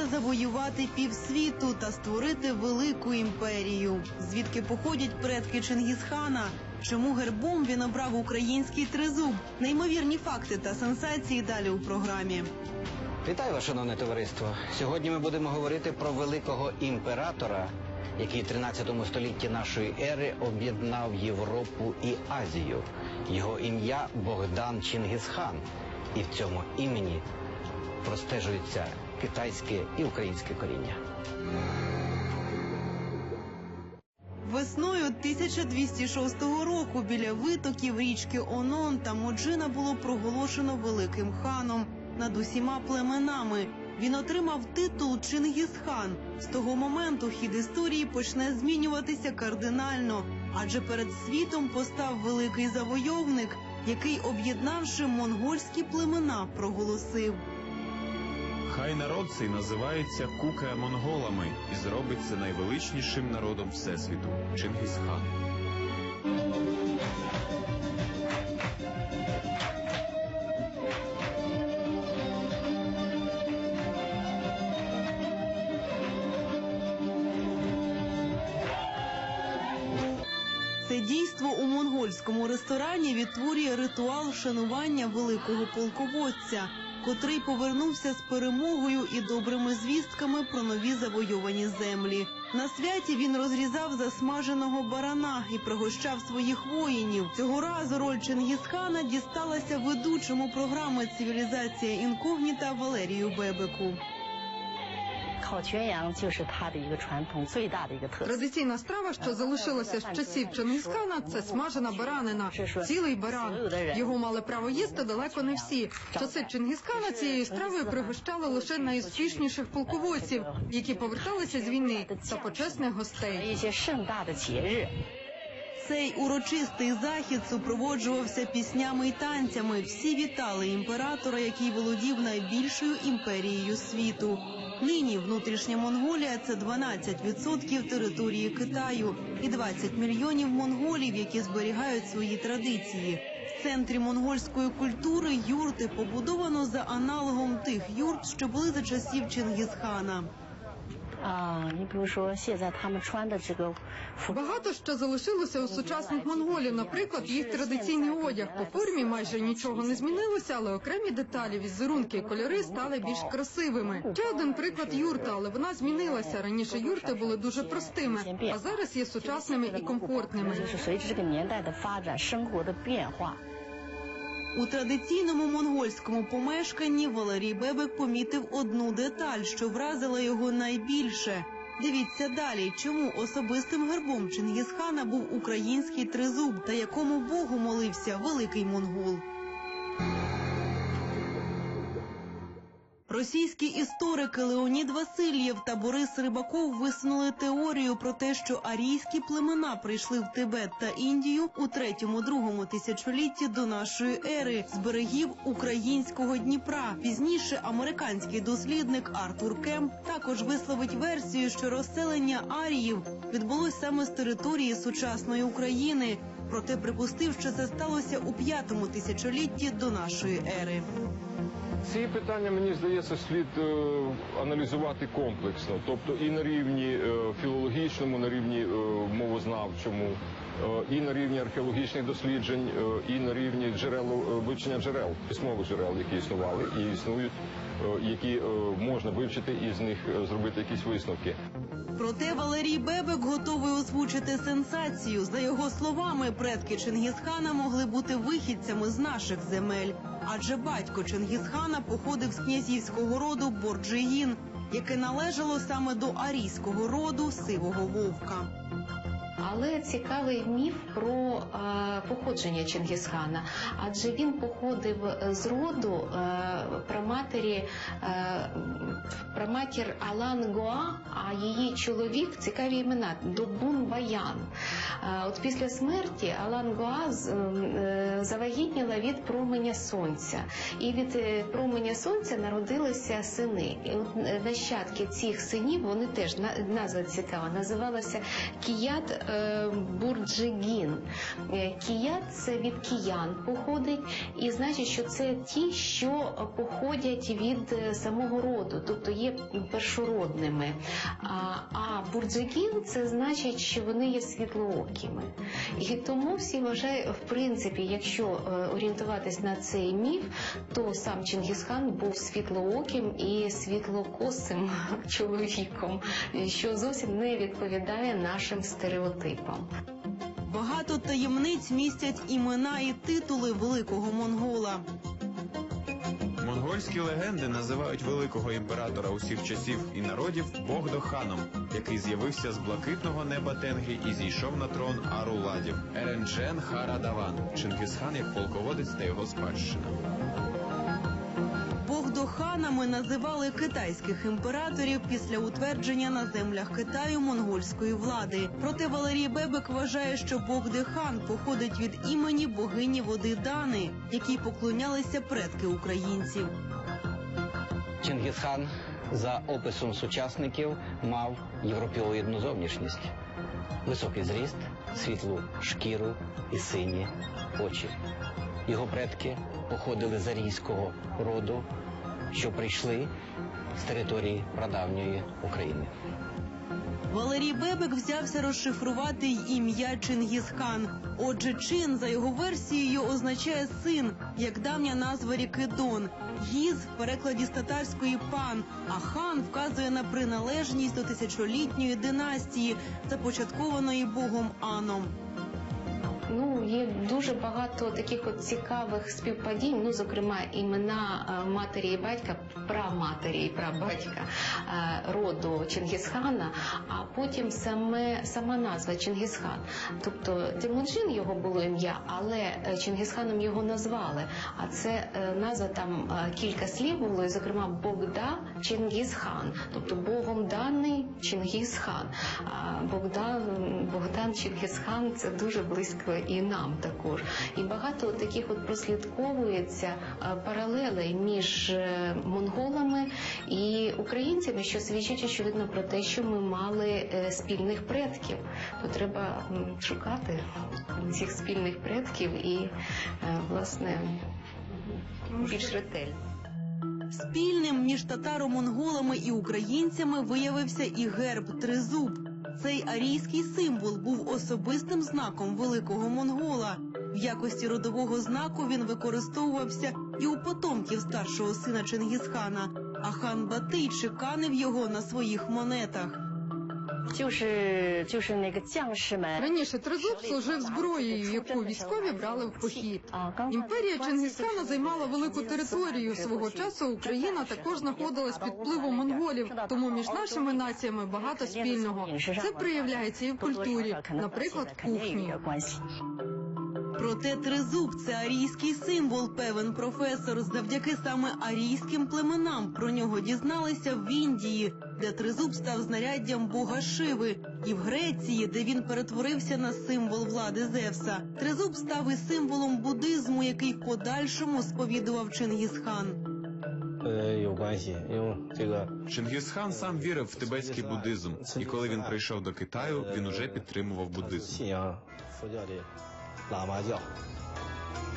намагався завоювати півсвіту та створити велику імперію. Звідки походять предки Чингісхана? Чому гербом він обрав український тризуб? Неймовірні факти та сенсації далі у програмі. Вітаю вас, шановне товариство. Сьогодні ми будемо говорити про великого імператора, який в 13 столітті нашої ери об'єднав Європу і Азію. Його ім'я Богдан Чингісхан. І в цьому імені простежується китайське і українське коріння. Весною 1206 року біля витоків річки Онон та Моджина було проголошено великим ханом над усіма племенами. Він отримав титул Чингісхан. З того моменту хід історії почне змінюватися кардинально, адже перед світом постав великий завойовник, який, об'єднавши монгольські племена, проголосив. Хай народ цей називається кука монголами і зробиться найвеличнішим народом всесвіту Чингісхан. Це дійство у монгольському ресторані відтворює ритуал вшанування великого полководця, котрий повернувся з перемогою і добрими звістками про нові завойовані землі. На святі він розрізав засмаженого барана і пригощав своїх воїнів. Цього разу роль Чингісхана дісталася ведучому програми Цивілізація інкогніта Валерію Бебеку. 烤全羊就是它的一个传统最大的一个特色。 Традиційна страва, що залишилася з часів Чингісхана, це смажена баранина, цілий баран. Його мали право їсти далеко не всі. В Часи Чингісхана цією стравою пригощали лише найуспішніших полководців, які поверталися з війни та почесних гостей. 一些盛大的节日， Цей урочистий захід супроводжувався піснями й танцями. Всі вітали імператора, який володів найбільшою імперією світу. Нині внутрішня Монголія це 12% території Китаю і 20 мільйонів монголів, які зберігають свої традиції. В центрі монгольської культури юрти побудовано за аналогом тих юрт, що були за часів Чингісхана. 啊、你比如说现在他们穿的这个服 Багато що залишилося у сучасних монголів. Наприклад, їх традиційний одяг по формі майже нічого не змінилося, але окремі деталі, візерунки і кольори стали більш красивими. Ще один приклад юрта, але вона змінилася. Раніше юрти були дуже простими, а зараз є сучасними і комфортними. У традиційному монгольському помешканні Валерій Бебек помітив одну деталь, що вразила його найбільше. Дивіться далі, чому особистим гербом Чингісхана був український тризуб та якому богу молився великий монгол. Російські історики Леонід Васильєв та Борис Рибаков висунули теорію про те, що арійські племена прийшли в Тибет та Індію у третьому-другому тисячолітті до нашої ери з берегів українського Дніпра. Пізніше американський дослідник Артур Кемп також висловить версію, що розселення аріїв відбулось саме з території сучасної України. Проте припустив, що це сталося у п'ятому тисячолітті до нашої ери. Ці питання мені здається слід е, аналізувати комплексно, тобто і на рівні е, філологічному, на рівні е, мовознавчому, і на рівні археологічних досліджень, і на рівні джерел вивчення джерел, письмових джерел, які існували і існують, які можна вивчити і з них зробити якісь висновки. Проте Валерій Бебек готовий озвучити сенсацію. За його словами, предки Чингісхана могли бути вихідцями з наших земель, адже батько Чингісхана походив з князівського роду Борджиїн, яке належало саме до арійського роду сивого вовка. Але цікавий міф про е, походження Чингісхана, адже він походив з роду е, праматері е, праматір Алан Гоа, а її чоловік цікаві імена Добун Баян. Е, от після смерті Алан Гоа е, завагітніла від променя сонця, і від е, променя сонця народилися сини. І от нащадки цих синів вони теж назва цікава, називалася Кіят бурджигін. Е, Кія це від киян походить, і значить, що це ті, що походять від самого роду, тобто є першородними. А, а бурджигін це значить, що вони є світлоокими. І тому всі вважають, в принципі, якщо е, орієнтуватись на цей міф, то сам Чингісхан був світлооким і світлокосим чоловіком, що зовсім не відповідає нашим стереотипам. Багато таємниць містять імена і титули великого монгола. Монгольські легенди називають великого імператора усіх часів і народів Богдоханом, який з'явився з блакитного неба Тенгі і зійшов на трон Аруладів. Еренджен Харадаван, Чингисхан як полководець та його спадщина. Богдоханами називали китайських імператорів після утвердження на землях Китаю монгольської влади. Проте Валерій Бебек вважає, що Богдехан походить від імені богині води Дани, якій поклонялися предки українців. Чингісхан за описом сучасників мав європеоїдну зовнішність. Високий зріст, світлу шкіру і сині очі. Його предки походили з арійського роду, що прийшли з території прадавньої України. Валерій Бебек взявся розшифрувати й ім'я Чингісхан. Отже, чин за його версією означає син, як давня назва ріки Дон. Гіз в перекладі з татарської пан, а хан вказує на приналежність до тисячолітньої династії, започаткованої богом Аном. Є дуже багато таких от цікавих співпадінь. Ну, зокрема, імена е, матері і батька, праматері і прабатька е, роду Чингісхана, а потім саме сама назва Чингісхан. Тобто Тимуджин його було ім'я, але е, Чингісханом його назвали. А це назва там кілька слів було, і зокрема Богда Чингісхан, тобто Богом даний Чингісхан. Богдан Богдан Чингісхан це дуже близько і нам також. І багато от таких от прослідковується е, паралелей між е, монголами і українцями, що свідчить очевидно про те, що ми мали е, спільних предків. То треба шукати цих спільних предків і власне більш ретельно. Спільним між татаро-монголами і українцями виявився і герб тризуб. Цей арійський символ був особистим знаком великого монгола. В якості родового знаку він використовувався і у потомків старшого сина Чингісхана. А хан Батий чеканив його на своїх монетах. Раніше тризуб служив зброєю, яку військові брали в похід. Імперія Чингісхана займала велику територію. Свого часу Україна також знаходилась під впливом монголів, тому між нашими націями багато спільного. Це проявляється і в культурі, наприклад, кухні. Проте тризуб це арійський символ, певен професор. Завдяки саме арійським племенам про нього дізналися в Індії, де тризуб став знаряддям бога Шиви, і в Греції, де він перетворився на символ влади Зевса. Тризуб став і символом буддизму, який в подальшому сповідував Чингісхан. Чингісхан сам вірив в тибетський буддизм, і коли він прийшов до Китаю, він уже підтримував буддизм.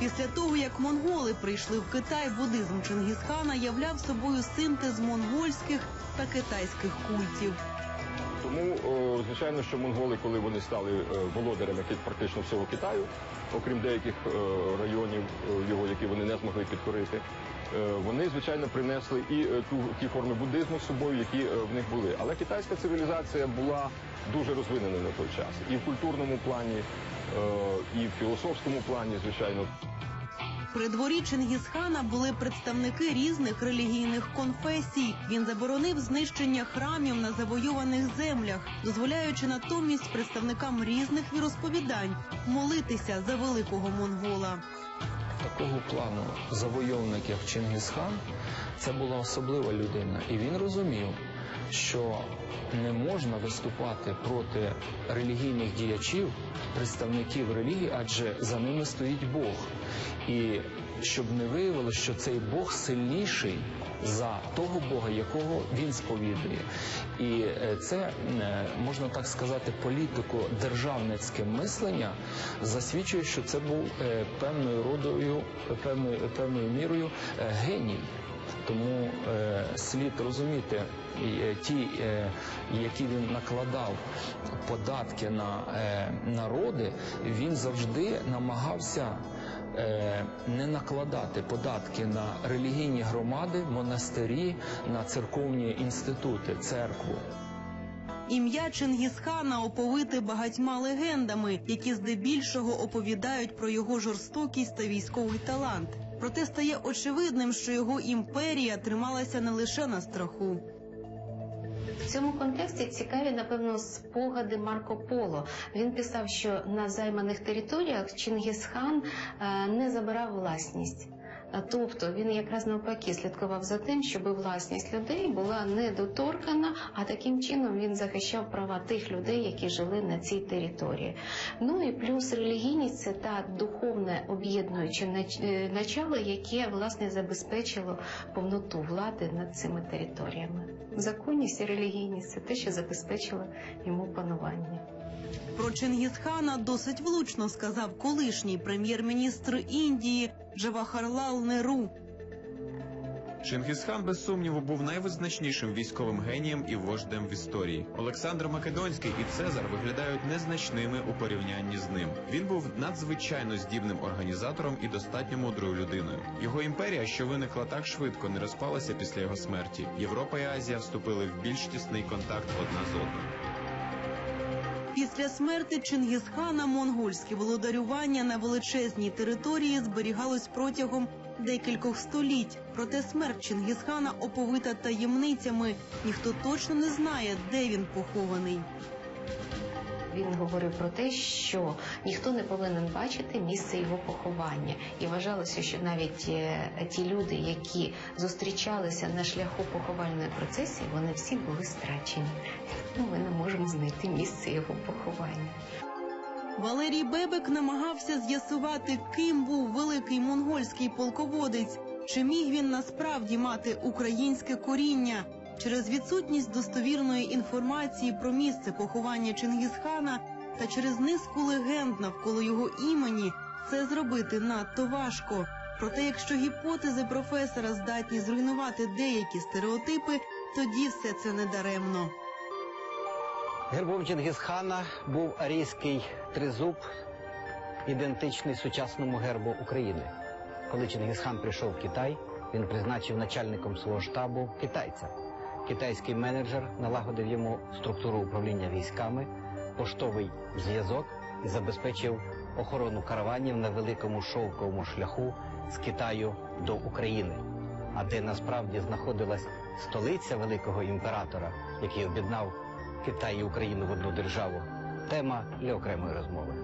Після того, як монголи прийшли в Китай, буддизм Чингісхана являв собою синтез монгольських та китайських культів. Тому, звичайно, що монголи, коли вони стали е, володарями практично всього Китаю, окрім деяких е, районів, е, його, які вони не змогли підкорити, вони, звичайно, принесли і ті форми буддизму з собою, які в них були. Але китайська цивілізація була дуже розвинена на той час і в культурному плані, і в філософському плані, звичайно. При дворі Чингісхана були представники різних релігійних конфесій. Він заборонив знищення храмів на завойованих землях, дозволяючи натомість представникам різних віросповідань молитися за великого монгола. Такого плану завойовник, як Чингісхан, це була особлива людина, і він розумів, що не можна виступати проти релігійних діячів, представників релігії, адже за ними стоїть Бог. І щоб не виявилося, що цей Бог сильніший за того Бога, якого він сповідує. І е, це е, можна так сказати, політико державницьке мислення засвідчує, що це був е, певною родою, певною певною мірою геній. Тому е, слід розуміти е, ті, е, які він накладав податки на е, народи, він завжди намагався е, не накладати податки на релігійні громади, монастирі, на церковні інститути, церкву. Ім'я Чингісхана оповите багатьма легендами, які здебільшого оповідають про його жорстокість та військовий талант. Проте стає очевидним, що його імперія трималася не лише на страху. В цьому контексті цікаві, напевно, спогади Марко Поло. Він писав, що на займаних територіях Чингісхан е, не забирав власність. Тобто він якраз навпаки слідкував за тим, щоб власність людей була недоторкана, а таким чином він захищав права тих людей, які жили на цій території. Ну і плюс релігійність це та духовне об'єднуюче е, начало, яке власне забезпечило повноту влади над цими територіями. Законність і релігійність це те, що забезпечило йому панування. Про Чингісхана досить влучно сказав колишній прем'єр-міністр Індії Джавахарлал Неру. Чингисхан, без сумніву, був найвизначнішим військовим генієм і вождем в історії. Олександр Македонський і Цезар виглядають незначними у порівнянні з ним. Він був надзвичайно здібним організатором і достатньо мудрою людиною. Його імперія, що виникла так швидко, не розпалася після його смерті. Європа і Азія вступили в більш тісний контакт одна з одною. Після смерти Чингісхана монгольське володарювання на величезній території зберігалось протягом декількох століть. Проте смерть Чингісхана оповита таємницями. Ніхто точно не знає, де він похований. Він говорив про те, що ніхто не повинен бачити місце його поховання, і вважалося, що навіть е, ті люди, які зустрічалися на шляху поховальної процесії, вони всі були страчені. Ну, ми не можемо знайти місце його поховання. Валерій Бебек намагався з'ясувати, ким був великий монгольський полководець, чи міг він насправді мати українське коріння. Через відсутність достовірної інформації про місце поховання Чингісхана та через низку легенд навколо його імені це зробити надто важко. Проте, якщо гіпотези професора здатні зруйнувати деякі стереотипи, тоді все це не даремно. Гербом Чингісхана був арійський тризуб, ідентичний сучасному гербу України. Коли Чингісхан прийшов в Китай, він призначив начальником свого штабу китайця. Китайський менеджер налагодив йому структуру управління військами, поштовий зв'язок і забезпечив охорону караванів на великому шовковому шляху з Китаю до України, а де насправді знаходилась столиця великого імператора, який об'єднав Китай і Україну в одну державу. Тема для окремої розмови.